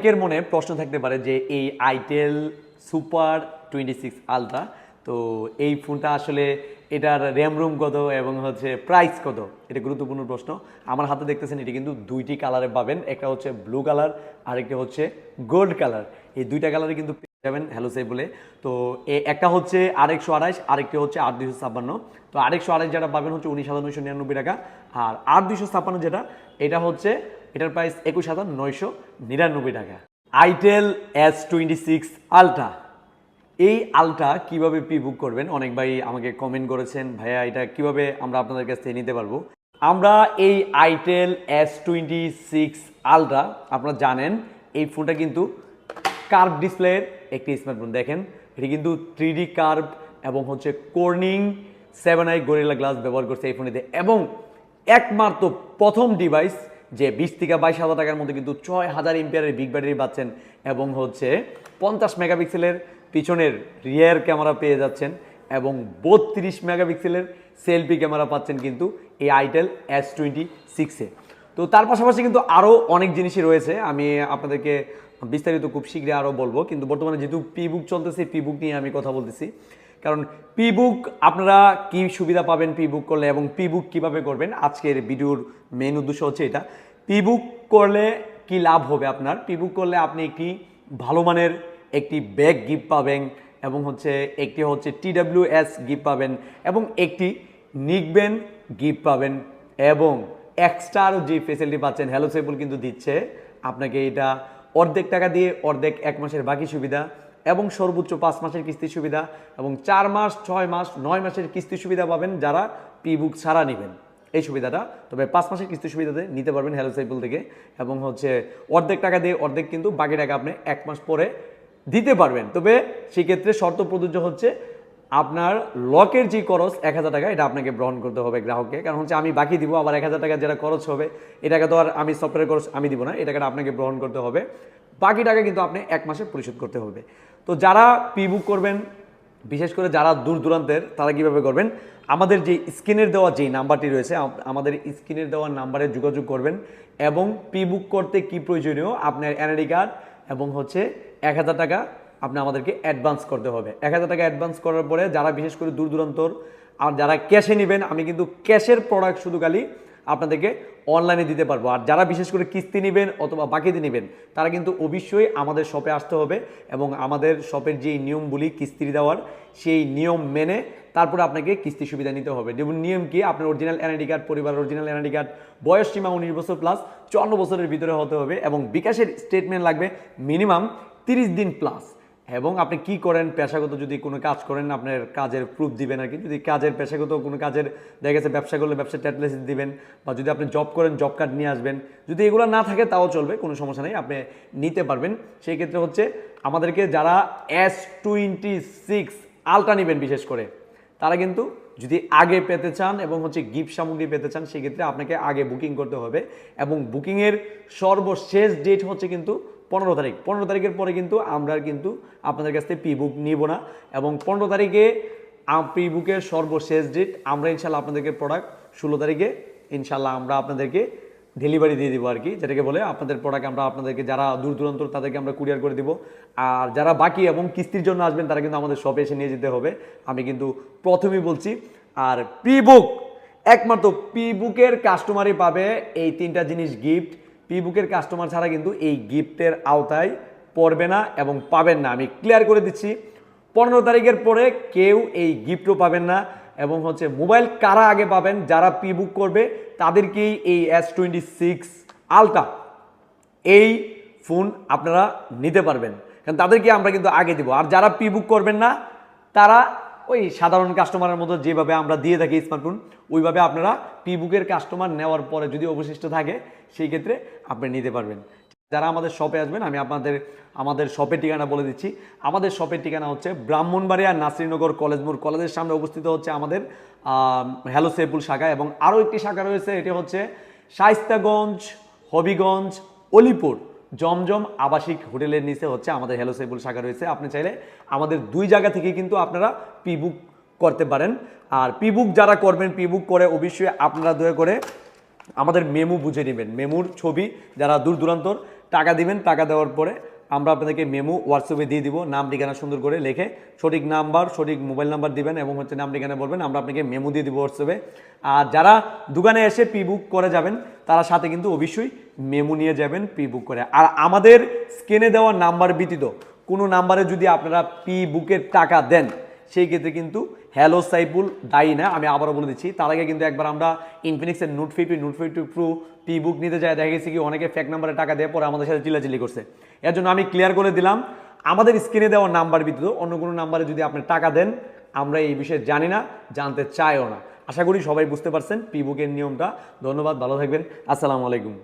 অনেকের মনে প্রশ্ন থাকতে পারে যে এই itel super twenty six ultra, তো এই ফোনটা আসলে এটার র্যাম রুম কত এবং হচ্ছে প্রাইস কত? এটা গুরুত্বপূর্ণ প্রশ্ন। আমার হাতে দেখতেছেন এটি কিন্তু দুইটি কালারে পাবেন, একটা হচ্ছে ব্লু কালার আর একটা হচ্ছে গোল্ড কালার। এই দুইটা কালারে কিন্তু পেয়ে যাবেন হ্যালো সে বলে। তো একটা হচ্ছে আরেকশো আড়াইশ, আরেকটি হচ্ছে আট দুইশো ছাপ্পান্ন। তো আরেকশো আড়াইশ যেটা পাবেন হচ্ছে উনিশ হাজার নয়শো নিরানব্বই টাকা। আর আট দুইশো ছাপ্পান্ন যেটা, এটা হচ্ছে এটার প্রাইস একুশ হাজার নয়শো নিরানব্বই টাকা। Itel S twenty six ultra এই আলট্রা কীভাবে পি বুক করবেন? অনেক ভাই আমাকে কমেন্ট করেছেন, ভাইয়া, এটা কীভাবে আমরা আপনাদের কাছ থেকে নিতে পারব? আমরা এই itel S twenty six ultra আপনারা জানেন, এই ফোনটা কিন্তু কার্ভ ডিসপ্লের একটি স্মার্টফোন দেখেন, এটি কিন্তু থ্রি ডি কার্ভ এবং হচ্ছে Corning seven i Gorilla glass ব্যবহার করছে এই ফোনেতে এবং একমাত্র প্রথম ডিভাইস যে বিশ থেকে বাইশ হাজার টাকার মধ্যে কিন্তু ছয় হাজার ইম্পিয়ারের বিগ ব্যাটারি পাচ্ছেন এবং হচ্ছে পঞ্চাশ মেগাপিক্সেলের পিছনের রিয়ার ক্যামেরা পেয়ে যাচ্ছেন এবং বত্রিশ মেগাপিক্সেলের সেলফি ক্যামেরা পাচ্ছেন কিন্তু এই আইটেল এস টোয়েন্টি সিক্সে তো তার পাশাপাশি কিন্তু আরও অনেক জিনিসই রয়েছে। আমি আপনাদেরকে বিস্তারিত খুব শীঘ্রই আরও বলব। কিন্তু বর্তমানে যেহেতু পি বুক চলতেছে পি বুক নিয়ে আমি কথা বলতেছি। কারণ পি বুক আপনারা কি সুবিধা পাবেন পি বুক করলে এবং পি বুক কীভাবে করবেন? আজকের ভিডিওর মেন উদ্দেশ্য হচ্ছে এটা। পি বুক করলে কি লাভ হবে আপনার? পি বুক করলে আপনি একটি ভালো মানের একটি ব্যাগ গিফট পাবেন এবং হচ্ছে একটি হচ্ছে টিডাব্লিউ এস গিফট পাবেন এবং একটি নিকবেন গিফট পাবেন এবং এক্সট্রা আরও যে ফেসিলিটি পাচ্ছেন হ্যালো সেবল কিন্তু দিচ্ছে আপনাকে এটা অর্ধেক টাকা দিয়ে অর্ধেক এক মাসের বাকি সুবিধা এবং সর্বোচ্চ পাঁচ মাসের কিস্তির সুবিধা এবং চার মাস, ছয় মাস, নয় মাসের কিস্তির সুবিধা পাবেন যারা পি বুক ছাড়া নেবেন। এই সুবিধাটা। তবে পাঁচ মাসের কিস্তি সুবিধাতে নিতে পারবেন হ্যালো সাইকেল থেকে। এবং হচ্ছে অর্ধেক টাকা দিয়ে অর্ধেক কিন্তু বাকি টাকা আপনি এক মাস পরে দিতে পারবেন। তবে সেক্ষেত্রে শর্ত প্রযোজ্য হচ্ছে আপনার লকের যে খরচ এক হাজার টাকা, এটা আপনাকে গ্রহণ করতে হবে গ্রাহককে। কারণ হচ্ছে আমি বাকি দিব, আবার এক হাজার টাকা যেটা খরচ হবে, এ টাকা তো আর আমি সফটওয়্যার খরচ আমি দিব না এই টাকাটা আপনাকে গ্রহণ করতে হবে। বাকি টাকা কিন্তু আপনি এক মাসে পরিশোধ করতে হবে। তো যারা পি বুক করবেন বিশেষ করে যারা দূর দূরান্তের, তারা কীভাবে করবেন? আমাদের যে স্ক্রিনের দেওয়া যে নাম্বারটি রয়েছে আমাদের স্ক্রিনের দেওয়া নাম্বারে যোগাযোগ করবেন এবং পি বুক করতে কি প্রয়োজনীয় আপনার এনআইডি কার্ড এবং হচ্ছে এক হাজার টাকা আপনি আমাদেরকে অ্যাডভান্স করতে হবে। এক হাজার টাকা অ্যাডভান্স করার পরে যারা বিশেষ করে দূর দূরান্তর আর যারা ক্যাশে নেবেন, আমি কিন্তু ক্যাশের প্রোডাক্ট শুধু খালি আপনাদেরকে অনলাইনে দিতে পারব। আর যারা বিশেষ করে কিস্তি নেবেন অথবা বাকিতে নেবেন, তারা কিন্তু অবশ্যই আমাদের শপে আসতে হবে এবং আমাদের শপের যেই নিয়মগুলি কিস্তি দেওয়ার, সেই নিয়ম মেনে তারপরে আপনাকে কিস্তি সুবিধা নিতে হবে। যেমন নিয়ম কি? আপনার অরিজিনাল এনআইডি কার্ড পরিবার অরিজিনাল এনআইডি কার্ড বয়স সীমা উনিশ বছর প্লাস চুয়ান্ন বছরের ভিতরে হতে হবে এবং বিকাশের স্টেটমেন্ট লাগবে মিনিমাম তিরিশ দিন প্লাস এবং আপনি কি করেন? পেশাগত যদি কোনো কাজ করেন, আপনার কাজের প্রুফ দিবেন আর কি যদি কাজের পেশাগত কোনো কাজের দেখা গেছে ব্যবসা করলে ব্যবসার ট্যাটলেস দিবেন বা যদি আপনি জব করেন জব কার্ড নিয়ে আসবেন। যদি এগুলো না থাকে তাও চলবে, কোনো সমস্যা নেই, আপনি নিতে পারবেন। সেই ক্ষেত্রে হচ্ছে আমাদেরকে যারা এস টোয়েন্টি সিক্স আলট্রা নেবেন বিশেষ করে, তারা কিন্তু যদি আগে পেতে চান এবং হচ্ছে গিফট সামগ্রী পেতে চান সেক্ষেত্রে আপনাকে আগে বুকিং করতে হবে। এবং বুকিংয়ের সর্বশেষ ডেট হচ্ছে কিন্তু পনেরো তারিখ। পনেরো তারিখের পরে কিন্তু আমরা কিন্তু আপনাদের কাছ থেকে পি বুক নিব না। এবং পনেরো তারিখে পি বুকের সর্বশেষ ডেট আমরা ইনশাল্লাহ আপনাদেরকে প্রোডাক্ট ষোলো তারিখে ইনশাল্লাহ আমরা আপনাদেরকে ডেলিভারি দিয়ে দিব আর কি। যেটাকে বলে আপনাদের প্রোডাক্ট আমরা আপনাদেরকে যারা দূর দূরান্ত তাদেরকে আমরা কুরিয়ার করে দিব। আর যারা বাকি এবং কিস্তির জন্য আসবেন, তারা কিন্তু আমাদের শপে এসে নিয়ে যেতে হবে। আমি কিন্তু প্রথমেই বলছি, আর প্রি বুক একমাত্র পি বুকের কাস্টমারই পাবে এই তিনটা জিনিস গিফট পি বুকের কাস্টমার ছাড়া কিন্তু এই গিফটের আওতায় পড়বে না এবং পাবেন না। আমি ক্লিয়ার করে দিচ্ছি, পনেরো তারিখের পরে কেউ এই গিফটও পাবেন না এবং হচ্ছে মোবাইল কারা আগে পাবেন, যারা পি বুক করবে, তাদেরকেই এই এস টোয়েন্টি সিক্স আলটা এই ফোন আপনারা নিতে পারবেন। কারণ তাদেরকে আমরা কিন্তু আগে দিব। আর যারা পি বুক করবেন না, তারা ওই সাধারণ কাস্টমারের মতো যেভাবে আমরা দিয়ে থাকি স্মার্টফোন ওইভাবে আপনারা পি বুকের কাস্টমার নেওয়ার পরে যদি অবশিষ্ট থাকে, সেই ক্ষেত্রে আপনি নিতে পারবেন। যারা আমাদের শপে আসবেন, আমি আপনাদের, আমাদের শপের ঠিকানা বলে দিচ্ছি। আমাদের শপের ঠিকানা হচ্ছে ব্রাহ্মণবাড়িয়া নাসরিনগর কলেজ মোড়। কলেজের সামনে অবস্থিত হচ্ছে আমাদের হ্যালো সেপুল শাখা এবং আরও একটি শাখা রয়েছে, এটি হচ্ছে শাইস্তাগঞ্জ হবিগঞ্জ, অলিপুর। জমজম আবাসিক হোটেলের নিচে হচ্ছে আমাদের হ্যালো সেবুল শাখা রয়েছে। আপনি চাইলে আমাদের দুই জায়গা থেকে কিন্তু আপনারা পি বুক করতে পারেন। আর পি বুক যারা করবেন, পি বুক করে অবশ্যই আপনারা দয়া করে আমাদের মেমু বুঝে নেবেন। মেমুর ছবি, যারা দূর দূরান্তর, টাকা দিবেন, টাকা দেওয়ার পরে আমরা আপনাদেরকে মেমো হোয়াটসঅ্যাপে দিয়ে দিব, নাম, ঠিকানা সুন্দর করে লিখে। সঠিক নাম্বার, সঠিক মোবাইল নাম্বার দিবেন এবং হচ্ছে নাম, ঠিকানা বলবেন, আমরা আপনাকে মেমো দিয়ে দিব হোয়াটসঅ্যাপে আর যারা দোকানে এসে পি বুক করে যাবেন, তারা সাথে কিন্তু অবশ্যই মেমো নিয়ে যাবেন পি বুক করে। আর আমাদের স্ক্রিনে দেওয়া নাম্বার ব্যতীত, কোনো নাম্বারে যদি আপনারা পি বুকের টাকা দেন সেই ক্ষেত্রে কিন্তু হ্যালো সাইপুল দায়ী না, আমি আবারও বলে দিচ্ছি। তার আগে কিন্তু একবার আমরা ইনফিনিক্সের note fifty note fifty pro pre book নিতে যায় দেখা গেছে কি অনেকে ফেক নাম্বারে টাকা দেওয়ার পরে আমাদের সাথে চিল্লাচিল্লি করছে। এর জন্য আমি ক্লিয়ার করে দিলাম, আমাদের স্ক্রিনে দেওয়া নাম্বার ব্যতীত অন্য কোনো নাম্বারে যদি আপনি টাকা দেন, আমরা এই বিষয়ে জানি না, জানতে চাইও না। আশা করি সবাই বুঝতে পারছেন পি বুকের নিয়মটা। ধন্যবাদ, ভালো থাকবেন। আসসালামু আলাইকুম।